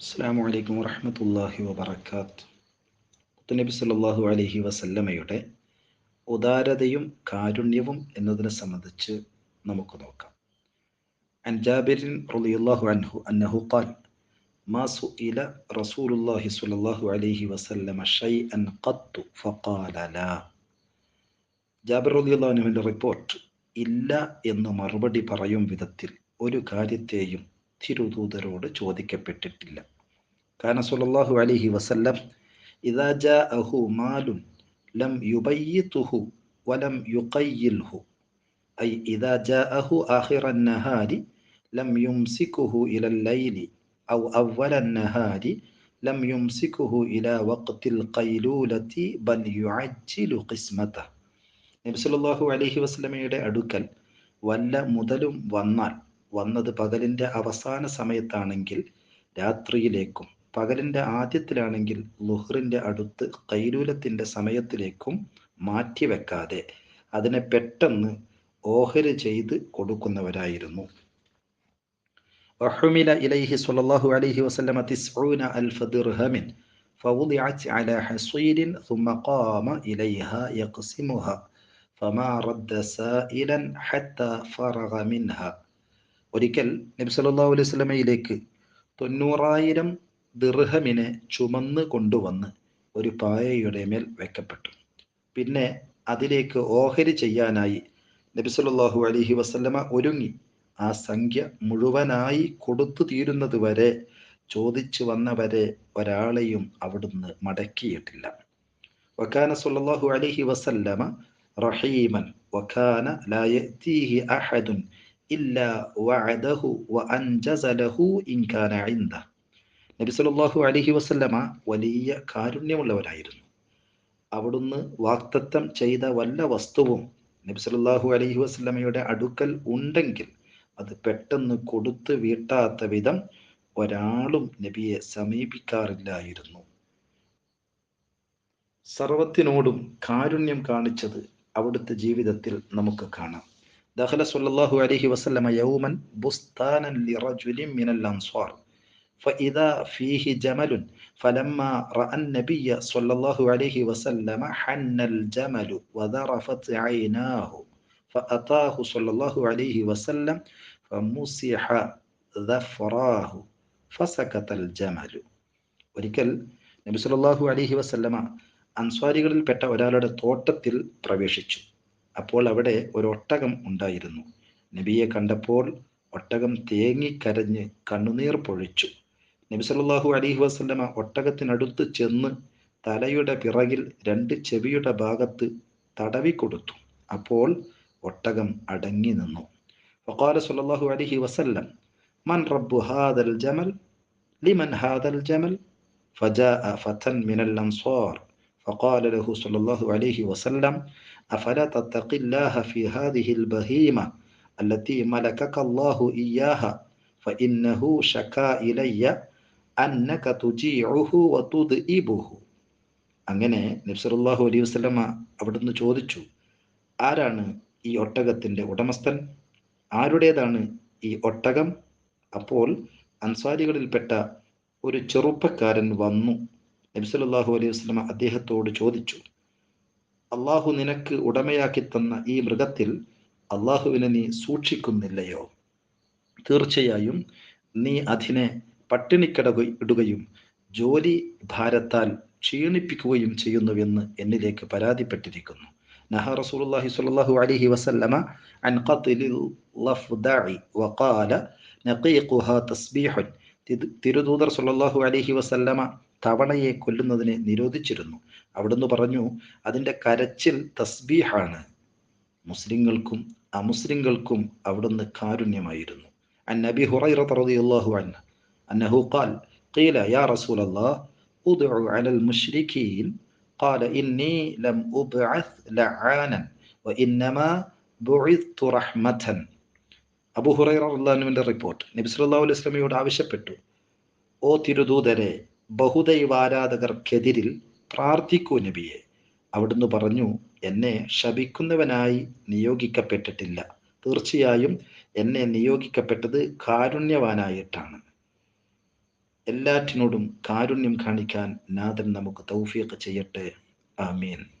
അസ്സാം വലൈക്കും വറഹമത്തല്ലാഹി വബർക്കാത്ത് കുത്തുനബി സല്ലാഹു അലഹി വസല്ലമയുടെ ഉദാരതയും കാരുണ്യവും എന്നതിനെ സംബന്ധിച്ച് നമുക്ക് നോക്കാം. അൻജാബിരിൻ റളിയല്ലാഹു അൻഹു അന്നഹു ഖാൽ മാ സുഇല റസൂലുള്ളാഹി സ്വല്ലല്ലാഹു അലൈഹി വസല്ലമ ഷൈഅൻ ഖത്തു ഫഖാല ജാബിർ റളിയല്ലാഹു അൻഹുവിന്റെ റിപ്പോർട്ട് ഇല്ല എന്ന് മറുപടി പറയും വിധത്തിൽ ഒരു കാര്യത്തെയും തിരുദൂതരോട് ചോദിക്കപ്പെട്ടിട്ടില്ല. കാരണം സുലല്ലാഹു അലൈഹി വസല്ലം ഇതാജ അഹു മാലുൻ ലം യുബയ്യിതുഹു വലം യുഖയ്യിൽഹു ഐ ഇദാ ജാഅഹു ആഖിറൻ നഹാരി ലം യുംസികുഹു ഇലൽ ലൈലി ഔ അവ്വലൻ നഹാരി ലം യുംസികുഹു ഇലാ വഖ്തിൽ ഖൈലൂലതി ബൽ യുഅജ്ജിലു ഖിസ്മത നബി സല്ലല്ലാഹു അലൈഹി വസല്ലമയുടെ അടുക്കൽ വല്ല മുതലും വന്നാൽ വന്നത് പകലിന്റെ അവസാന സമയത്താണെങ്കിൽ രാത്രിയിലേക്കും പകലിന്റെ ആദ്യത്തിലാണെങ്കിൽ ലുഹറിന്റെ അടുത്ത് കൈലൂലത്തിന്റെ സമയത്തിലേക്കും മാറ്റിവെക്കാതെ അതിനെ പെട്ടെന്ന് ഓഹരി ചെയ്ത് കൊടുക്കുന്നവരായിരുന്നു وحمل إليه صلى الله عليه وسلم تسعون ألف درهم فوضعت على حصير ثم قام إليها يقسمها فما رد سائلا حتى فرغ منها ഒരിക്കൽ നബി സല്ലല്ലാഹു അലൈഹി വസല്ലമയിലേക്ക് തൊണ്ണൂറായിരം ദിർഹമിനെ ചുമന്ന് കൊണ്ടുവന്ന് ഒരു പായയുടെ മേൽ വെക്കപ്പെട്ടു. പിന്നെ അതിലേക്ക് ഓഹരി ചെയ്യാനായി നബി സല്ലല്ലാഹു അലൈഹി വസല്ലമ ഒരുങ്ങി. ആ സംഖ്യ മുഴുവനായി കൊടുത്തു തീരുന്നത് വരെ ചോദിച്ചു വന്നവരെ ഒരാളെയും അവിടുന്ന് മടക്കിയിട്ടില്ല. വക്കാന സല്ലല്ലാഹു അലൈഹി വസല്ലമ റഹീമൻ. വക്കാന ലാ യതീഹി അഹദുൻ ഇല്ലാ വഅദഹു വഅൻജസ ലഹു ഇൻ കാന നബി സല്ലല്ലാഹു അലൈഹി വസല്ലമ വലിയ കാരുണ്യമുള്ളവരായിരുന്നു. അവിടുന്ന് വാക്തത്വം ചെയ്ത വല്ല വസ്തുവും നബി സല്ലല്ലാഹു അലൈഹി വസല്ലമയുടെ അടുക്കൽ ഉണ്ടെങ്കിൽ അത് പെട്ടെന്ന് കൊടുത്തു വീട്ടാത്ത വിധം ഒരാളും നബിയെ സമീപിക്കാറില്ലായിരുന്നു. സർവത്തിനോടും കാരുണ്യം കാണിച്ചത് അവിടുത്തെ ജീവിതത്തിൽ നമുക്ക് കാണാം. ദഖല സല്ലല്ലാഹു അലൈഹി വസല്ലമ യൗമൻ ബുസ്താനൻ ലിറജുലിൻ മിനൽ അൻസ്വാർ فإذا فيه جمل فلما رأى النبي صلى الله عليه وسلم حن الجمل وذرفت عيناه فأتاه صلى الله عليه وسلم فمسح ذفراه فسكت الجمل ഒരിക്കൽ നബി സല്ലല്ലാഹു അലൈഹി വസല്ലമ അൻസ്വാരികളിൽപ്പെട്ട ഒരാളുടെ തോട്ടത്തിൽ പ്രവേശിച്ചു അപ്പോൾ അവിടെ ഒരു ഒട്ടകം ഉണ്ടായിരുന്നു നബിയെ കണ്ടപ്പോൾ ഒട്ടകം തേങ്ങിക്കരഞ്ഞ് കണ്ണുനീർ പൊഴിച്ചു നബി സല്ലല്ലാഹു അലൈഹി വസല്ലമ ഒട്ടകത്തിനടുത്ത് ചെന്ന് തലയുടെ പിറകിൽ രണ്ട് ചെവിയുടെ ഭാഗത്ത് തടവി കൊടുത്തു അപ്പോൾ ഒട്ടകം അടങ്ങി നിന്നു وقال صلى الله عليه وسلم من رب هذا الجمل لمن هذا الجمل فجاء فتى من الأنصار فقال له صلى الله عليه وسلم അഫല തത്തഖില്ലാഹ ഫി ഹാദിഹിൽ ബഹീമ അല്ലത്തി മലക്കക അല്ലാഹു ഇയ്യാഹ ഫഇന്നഹു ശകാ ഇലയ്യ അന്നക തുജീഉഹു വതുദ്ഇബുഹു അങ്ങനെ നബ്സറുല്ലാഹു അലൈഹി വസല്ലമ അവിടുന്ന് ചോദിച്ചു ആരാണ് ഈ ഒട്ടകത്തിന്റെ ഉടമസ്ഥൻ? ആരുടേതാണ് ഈ ഒട്ടകം? അപ്പോൾ അൻസാരികളിൽപ്പെട്ട ഒരു ചെറുപ്പക്കാരൻ വന്നു. നബ്സലുല്ലാഹു അലൈഹി വസല്ലമ അദ്ദേഹത്തോട് ചോദിച്ചു അള്ളാഹു നിനക്ക് ഉടമയാക്കി തന്ന ഈ മൃഗത്തിൽ അള്ളാഹുവിനെ നീ സൂക്ഷിക്കുന്നില്ലയോ? തീർച്ചയായും നീ അതിനെ പട്ടിണിക്കിടക ഇടുകയും ജോലി ഭാരത്താൽ ക്ഷീണിപ്പിക്കുകയും ചെയ്യുന്നുവെന്ന് എന്നിലേക്ക് പരാതിപ്പെട്ടിരിക്കുന്നു. നഹ റസൂലുള്ളാഹി സ്വല്ലല്ലാഹു അലൈഹി വസല്ലമ അൻ തിരുദൂതർ സ്വല്ലല്ലാഹു അലൈഹി വസല്ലമ തവണയെ കൊല്ലുന്നതിനെ നിരോധിച്ചിരുന്നു അവിടുന്ന് പറഞ്ഞു അതിൻ്റെ കരച്ചിൽ തസ്ബീഹാണ് മുസ്ലിങ്ങൾക്കും അമുസ്ലിങ്ങൾക്കും അവിടുന്ന് കാരുണ്യമായിരുന്നു عن أبي هريرة رضي الله عنه أنه قال قيل يا رسول الله ادع على المشركين قال إني لم أبعث لعانا وإنما بعثت رحمة അബു ഹുറൈറ അള്ളാഹുവിൻ്റെ റിപ്പോർട്ട് നബി സല്ലല്ലാഹു അലൈഹി വസല്ലമയോട് ആവശ്യപ്പെട്ടു ഓ തിരുദൂതരെ ബഹുദൈവാരാധകർക്കെതിരിൽ പ്രാർത്ഥിക്കൂ നബിയെ. അവിടുന്ന് പറഞ്ഞു എന്നെ ശപിക്കുന്നവനായി നിയോഗിക്കപ്പെട്ടിട്ടില്ല. തീർച്ചയായും എന്നെ നിയോഗിക്കപ്പെട്ടത് കാരുണ്യവാനായിട്ടാണ്. എല്ലാറ്റിനോടും കാരുണ്യം കാണിക്കാൻ നാഥൻ നമുക്ക് തൗഫീഖ് ചെയ്യട്ടെ. ആമീൻ.